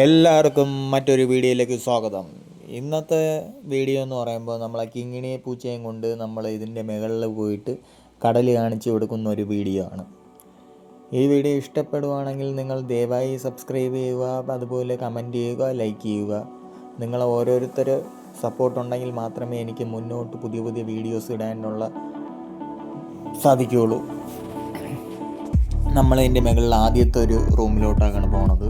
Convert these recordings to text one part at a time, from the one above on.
എല്ലാവർക്കും മറ്റൊരു വീഡിയോയിലേക്ക് സ്വാഗതം. ഇന്നത്തെ വീഡിയോ എന്ന് പറയുമ്പോൾ നമ്മളെ കിങ്ങിണിയെ പൂച്ചയും കൊണ്ട് നമ്മൾ ഇതിന്റെ മുകളിൽ പോയിട്ട് കടൽ കാണിച്ചു കൊടുക്കുന്ന ഒരു വീഡിയോ ആണ്. ഈ വീഡിയോ ഇഷ്ടപ്പെടുവാണെങ്കിൽ നിങ്ങൾ ദയവായി സബ്സ്ക്രൈബ് ചെയ്യുക അതുപോലെ കമന്റ് ചെയ്യുക ലൈക്ക് ചെയ്യുക. നിങ്ങൾ ഓരോരുത്തർ സപ്പോർട്ട് ഉണ്ടെങ്കിൽ മാത്രമേ എനിക്ക് മുന്നോട്ട് പുതിയ പുതിയ വീഡിയോസ് ഇടാനുള്ള സാധിക്കുകയുള്ളൂ. നമ്മൾ ഇതിന്റെ മുകളിൽ ആദ്യത്തെ ഒരു റൂമിലോട്ടാണ് പോണത്.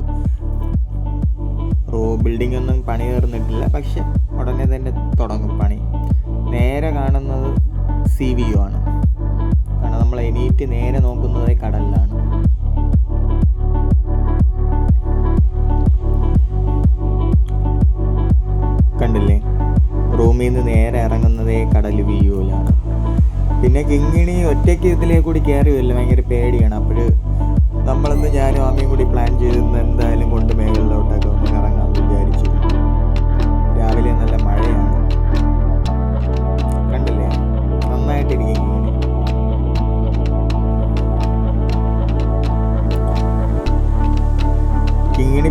റോ ബിൽഡിംഗ് ഒന്നും പണി തീർന്നിട്ടില്ല. പക്ഷെ ഉടനെ തന്നെ തുടങ്ങും പണി. നേരെ കാണുന്നത് സി വി യു ആണ്. കാരണം നമ്മൾ എണീറ്റ് നേരെ നോക്കുന്നത് കടലിലാണ്. കണ്ടില്ലേ? റൂമിൽ നിന്ന് നേരെ ഇറങ്ങുന്നതേ കടൽ വ്യൂവിലാണ് പിന്നെ കിങ്ങിണി ഒറ്റയ്ക്ക് ഇതിലേക്കൂടി കയറി വരില്ല. ഭയങ്കര പേടിയാണ്. അപ്പോൾ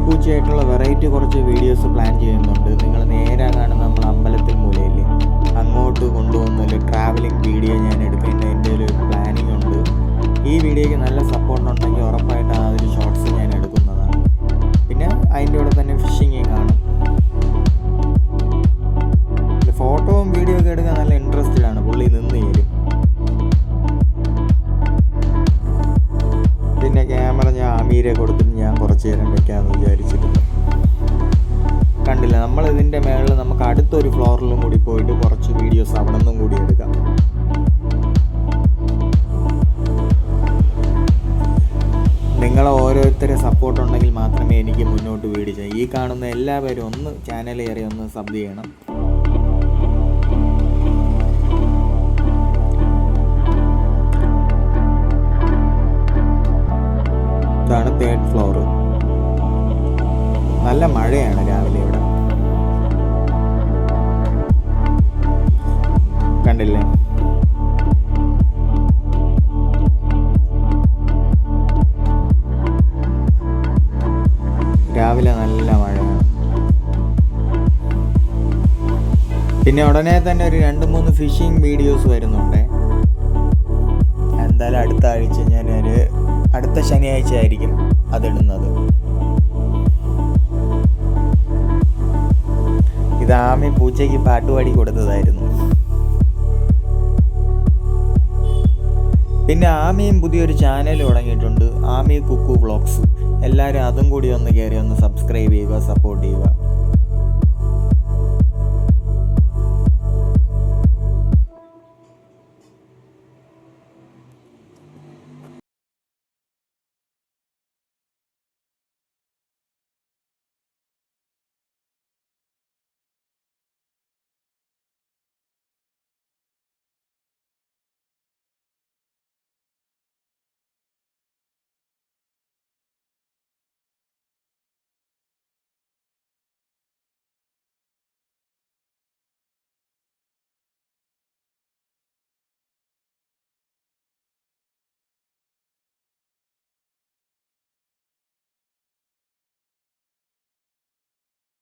പൂച്ചയായിട്ടുള്ള വെറൈറ്റി കുറച്ച് വീഡിയോസ് പ്ലാൻ ചെയ്യുന്നുണ്ട്. നിങ്ങൾ നേരെ കാണുന്ന നമ്മൾ അമ്പലത്തിൽ മൂലയില്ലേ അങ്ങോട്ട് കൊണ്ടുപോകുന്നൊരു ട്രാവലിംഗ് വീഡിയോ ഞാൻ എടുക്കുന്ന എന്റെ ഒരു പ്ലാനിങ് ഉണ്ട്. ഈ വീഡിയോയ്ക്ക് നല്ല സപ്പോർട്ട് ഉണ്ടെങ്കിൽ ഉറപ്പായിട്ട് അതിൽ ഷോർട്സ് ഞാൻ എടുക്കുന്നതാണ്. പിന്നെ അതിന്റെ കൂടെ തന്നെ ഫിഷിങ് കാണും. ഫോട്ടോവും വീഡിയോ ഒക്കെ എടുക്കാൻ നല്ല ഇൻട്രസ്റ്റഡ് ആണ്. പുള്ളി നിന്ന് തരും. പിന്നെ ക്യാമറ ഞാൻ അമീരെ കൊടുത്തിട്ട് വെക്കാമെന്ന് വിചാരിച്ചിട്ടുണ്ട് കണ്ടില്ല നമ്മൾ ഇതിന്റെ മേളിൽ നമുക്ക് അടുത്തൊരു ഫ്ലോറിലും കൂടി പോയിട്ട് കുറച്ച് വീഡിയോസ് അവിടെ നിന്നും കൂടി എടുക്കാം. നിങ്ങളെ ഓരോരുത്തരെ സപ്പോർട്ട് ഉണ്ടെങ്കിൽ മാത്രമേ എനിക്ക് മുന്നോട്ട് വീട് ചെയ്യാം. ഈ കാണുന്ന എല്ലാവരും ഒന്ന് ചാനൽ കയറി ഒന്ന് സബ് ചെയ്യണം. ഇതാണ് തേർഡ് ഫ്ലോർ നല്ല മഴയാണ് രാവിലെ ഇവിടെ. കണ്ടില്ലേ? രാവിലെ നല്ല മഴയാണ് പിന്നെ ഉടനെ തന്നെ ഒരു രണ്ട് മൂന്ന് ഫിഷിംഗ് വീഡിയോസ് വരുന്നുണ്ട്. എന്തായാലും അടുത്ത ആഴ്ച ഞാൻ ഒരു അടുത്ത ശനിയാഴ്ച ആയിരിക്കും അതിടുന്നത്. ആമി പൂച്ചയ്ക്ക് പാട്ടുപാടി കൊടുത്തതായിരുന്നു. പിന്നെ ആമിയും പുതിയൊരു ചാനൽ തുടങ്ങിയിട്ടുണ്ട്. ആമി കുക്കു വ്ളോഗ്സ് എല്ലാവരും അതും കൂടി ഒന്ന് കയറി ഒന്ന് സബ്സ്ക്രൈബ് ചെയ്യുക സപ്പോർട്ട് ചെയ്യുക.